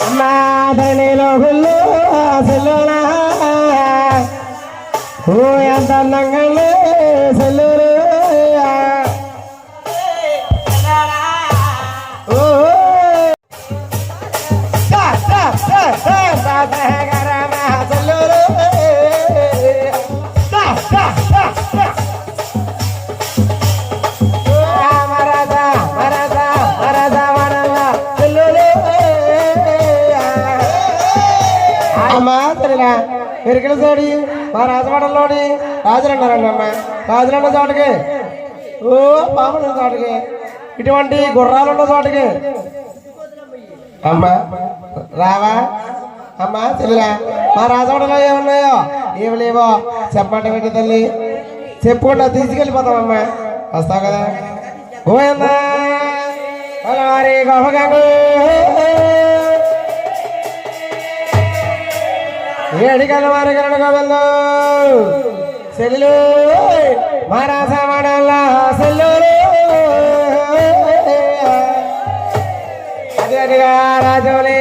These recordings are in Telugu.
అమ్మా ధరణిలో గుళ్ళు సెల్లులా ఓ ఎంత అందంగా సెల్లులు ఓ సా సా సా సా సా సహగరమ సెల్లులు అమ్మా తల్లినా ఎరికల చోడి మా రాజమండ్రిలోని రాజులు అన్నారండి అమ్మ. రాజులు ఉన్న చోటకి. ఓ పాములు ఉన్న చోటకి. ఇటువంటి గుర్రాలు ఉన్న చోటకి. అమ్మా రావా? అమ్మా తెలియలా మా రాజమండ్రిలో ఏమున్నాయో? ఏమి లేవో? చెప్పమంటే పెట్టి తల్లి. చెప్పుకుంటా తీసుకెళ్ళిపోతామమ్మా వస్తావు కదా? గోవిందా వారి ఏడికల వారి గరణ సెల్లు మహారాజ మడల సెల్లు అదిగా రాజులే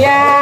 అయ్యా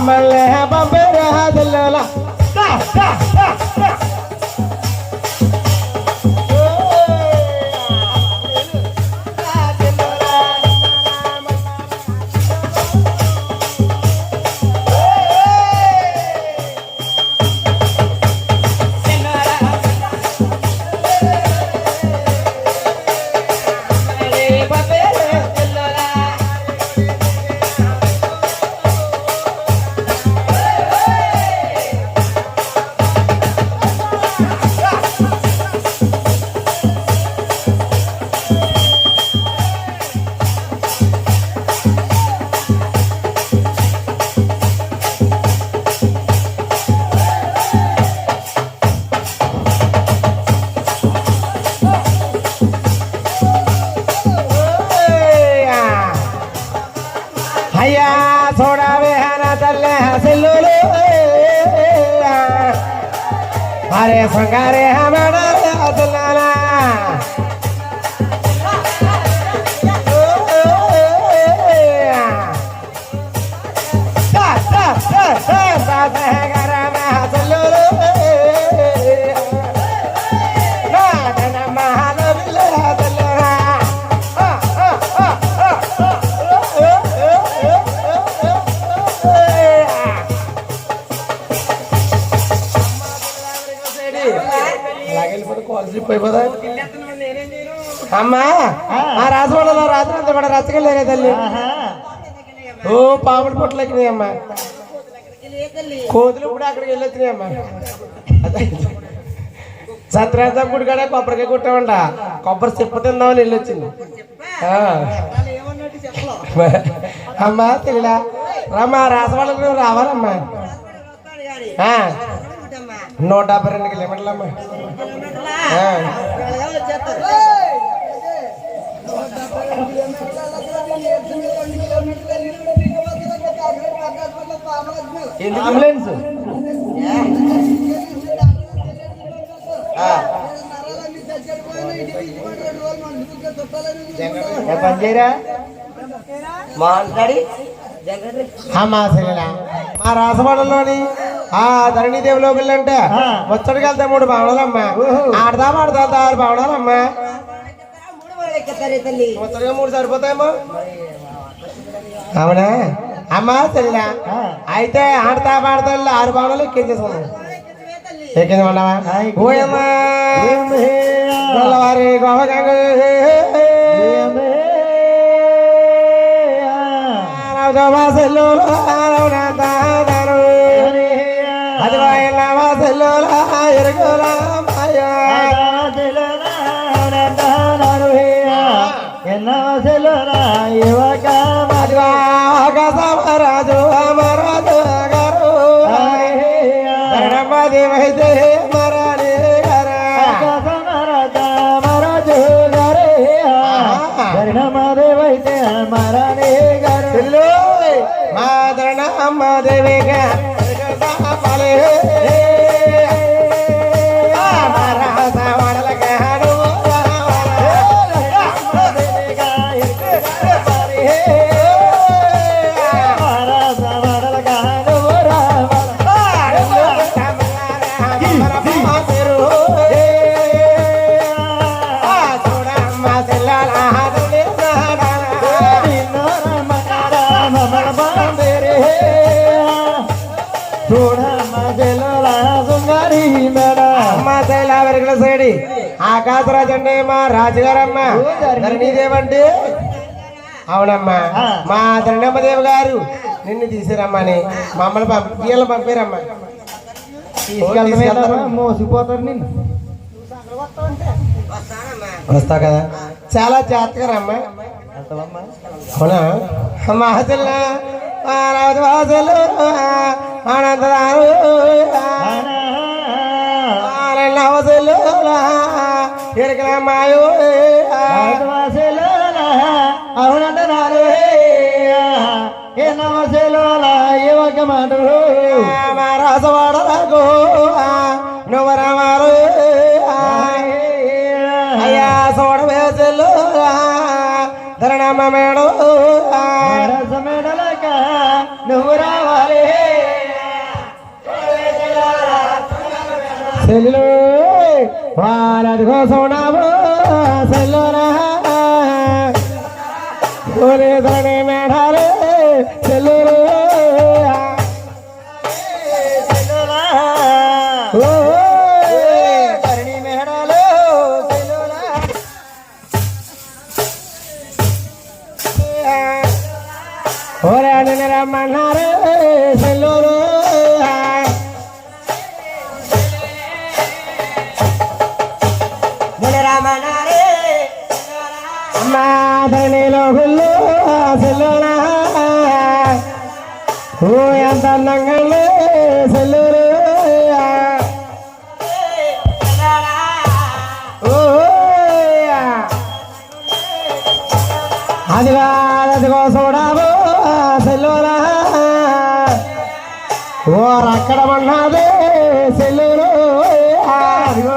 మమ్మల్ని అమ్మా ఆ. రాజవాడలో రాత్రి అంతా కూడా రచ్చకెళ్ళారే తల్లి. ఓ పాముడు పొట్లు ఎక్కినాయి అమ్మా. కోతులు కూడా అక్కడికి వెళ్ళొచ్చినాయి అమ్మా. సత్రాంతం గుడి కాడ కొబ్బరికాయ కుట్టామంట. కొబ్బరి చెప్ప తిందామని వెళ్ళొచ్చింది. అమ్మా తెలియలా రమ్మా రాసవాళ్ళకి రావాలమ్మా. నూట డెబ్బై రెండు కిలోమీటర్లు అమ్మా. అంబులెన్స్. మా రాసవాడలోని ఆ ధరణిదేవిలోకి వెళ్ళంటే ముచ్చడికి వెళ్తే మూడు భవనాలమ్మా ఆడదా ఆడదా ఆరు భవనాలమ్మా ముచ్చడిగా మూడు సరిపోతాయేమో? అవునా? అమ్మా సెలిలా అయితే ఆడతా పాడతా ఆరు భవనాలు ఎక్కించేసుకున్నాం ఎక్కించమన్నావా ఓయమ్మా గొల్లవారి గోపగంగ వాసల్లో ఎరుగుల మాయా. అదిగో రాజుగారమ్మ. అవునమ్మా. మా ధరణమ్మదేవి గారు నిన్ను తీసిరమ్మని మమ్మల్ని పంపి వీళ్ళని పంపారమ్మా? మోసిపోతారు నిన్ను. వస్తా కదా. చాలా జాగ్రత్తగా రమ్మా అవునా ఎరకల మాయో అవునంటున్నారు ఏ నమసేలో ఏ ఒక మాట మా రాసవాడలకు నువ్వు రామారు అయ్యా సోడ వేసలు ధరణమ్మ మేడం రసమేడలక నువ్వు రావాలి సెల్లు భారత్ కోసం నాము సెల్లురా ధరణి మా గుళ్ళు సెల్లూరా. ఓ ఎంత అందంగా సెల్లూరు. ఓ అదిగో చూడాము సెల్లూరా. ఓ అక్కడ ఉన్నది సెల్లూరు. అదిగో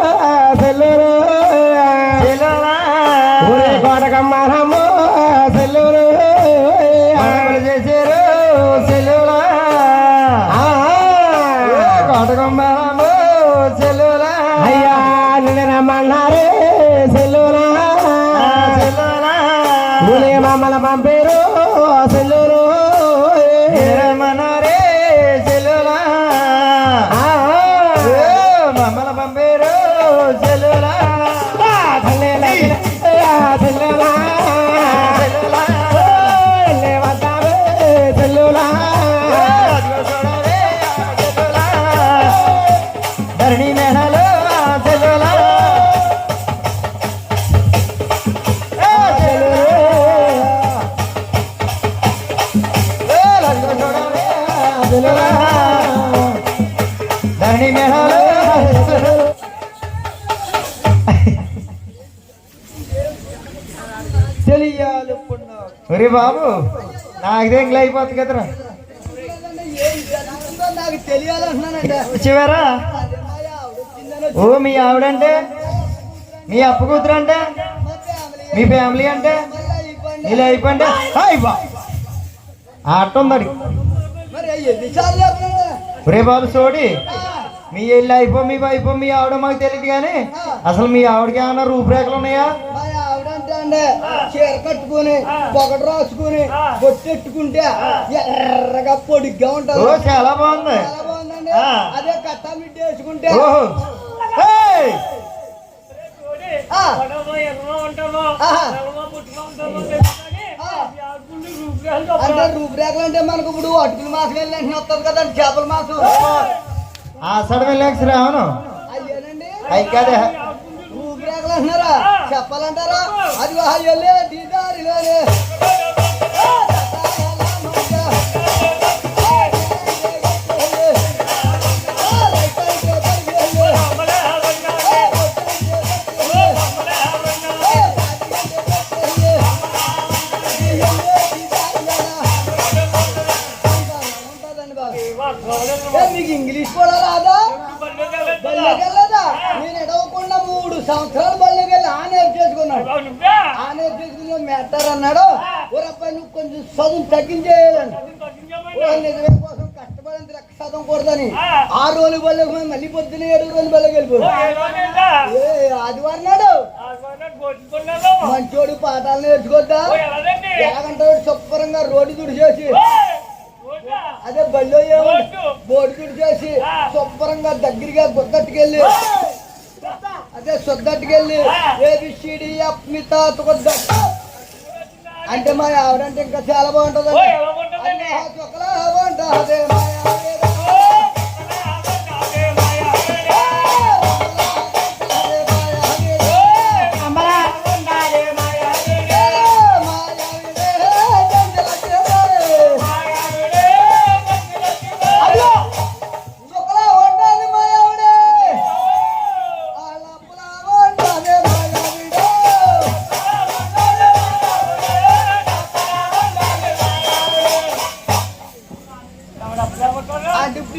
బాబు. నాకుదేం ఇంట్లో అయిపోతుంది కదరా. చివరా ఓ మీ ఆవిడంటే? మీ అప్పు కూతురు అంటే? మీ ఫ్యామిలీ అంటే? నీ లైఫ్ అంటే? హాయ్ బా. ఆట ఉందడి. మరి ఒరే బాబు సోడి మీ ఇల్లు అయిపో మీ అయిపో మీ ఆవిడ మాకు తెలియదు కానీ అసలు మీ ఆవిడకి ఏమైనా రూపురేఖలు ఉన్నాయా? అండి చీర కట్టుకుని పొగడు రాసుకుని బొట్టెట్టుకుంటే ఎర్రగా పొడిగ్గా ఓ ఉంటది చాలా బాగుంది. చాలా బాగుందండి. అదే కట్టా మిడ్డి వేసుకుంటే. అంటే రూపురేఖలు అంటే మనకు ఇప్పుడు అటుకుల మాసం వెళ్ళి వస్తుంది కదండి చేపల మాసం. ఆషాఢ వెళ్ళాక శ్రావణం అయ్యేనండి. అయి అంటున్నారా చెప్పాలంటారా? అది అయ్యలే దీదారిలోనే ఓ నిజమే కోసం కష్టపడినంత లెక్క చదవకూడదని ఆ. రోజు మళ్ళీ పొద్దున ఏడు రోజులు బల్లెకి వెళ్ళిపోయాడు ఏ ఆదివారం నాడు. మంచోడు పాఠాలు నేర్చుకోద్దా? ఎలాగంటాడు శుభ్రంగా రోడ్డు తుడిచేసి. అదే ఏమో బోర్డు తుడిచేసి శుభ్రంగా దగ్గరగా గుద్దట్టుకెళ్ళి అదే సొద్దట్టుకెళ్ళి ఎఫ్ మీ తాత కొద్ద అంటే మా ఆవిడంటే ఇంకా చాలా బాగుంటుంది.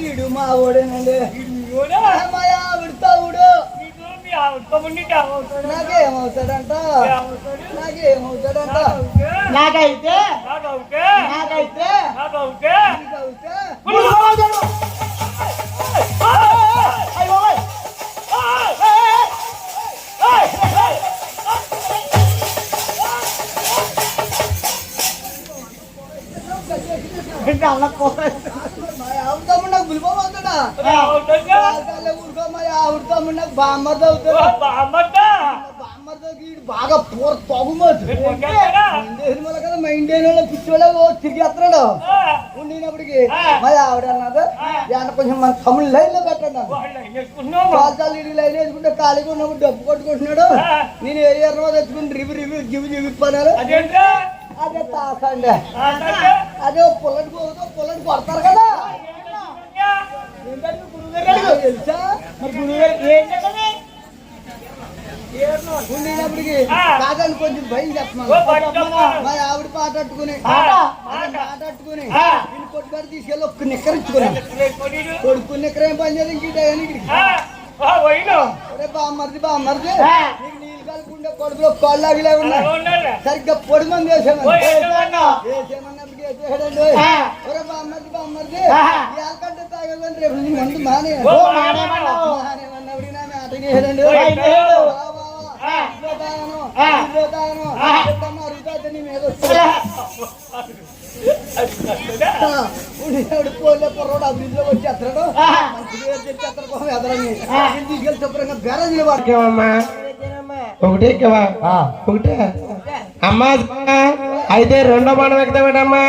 అంటే ప్రియుడు మా ఓడేనండి మా ఆవిడ తవుడు నాకేమవుతాడంట నాకేమవుతాడంట నాకైతే నాకైతే నీకవుతే మా ఆవిడ తమ్ముడు నాకు మా తమ్ముడు బామ్మర్ది అవుతాడు బామ్మర్ది బాగా పూర తగుమతి సినిమాలో కదా మైండ్ అయిన వాళ్ళు పిచ్చోళ్ళ తిరిగేస్తున్నాడు ఉండినప్పటికి మరి ఆవిడ అన్నది కొంచెం మన తమిళ లైన్లో పెట్టండి ఇడికి లైన్ వేసుకుంటే ఖాళీగా ఉన్నప్పుడు డబ్బు కొట్టుకుంటున్నాడు నేను ఏ ఎర్ర తెచ్చుకుని రివి రివి గివి గివి పనాలు అదే తాసండి అదే పుల్లటి పోతే పుల్లటి కొడతారు కదా. తెలుసా? మరి గురువుగారు ఏం చెప్పండి ఉండినప్పటికి కాదని కొంచెం భయం చెప్పమని. మరి ఆవిడ పాట అట్టుకుని పాట అట్టుకుని వీళ్ళు కొట్టుబడి తీసుకెళ్ళి ఒక్క నిక్కరించుకుని కొడుకు నిక్కర ఏం పని చేయదు ఇంక ఒరే బామ్మర్ది బామ్మర్ది. నీళ్ళు కలుపుకుంటే కొడుకులో కాళ్ళు ఆగిలే ఉన్నాయి సరిగ్గా పొడి మంది వేసామని వేసేమన్నప్పటికీ ఓ మానేమన్నావు. ఎక్కావమ్మా ఒకటే ఎక్కావా? ఆ. ఒకటే? అమ్మా అయితే రెండో బాణం ఎక్కుతావేటమ్మా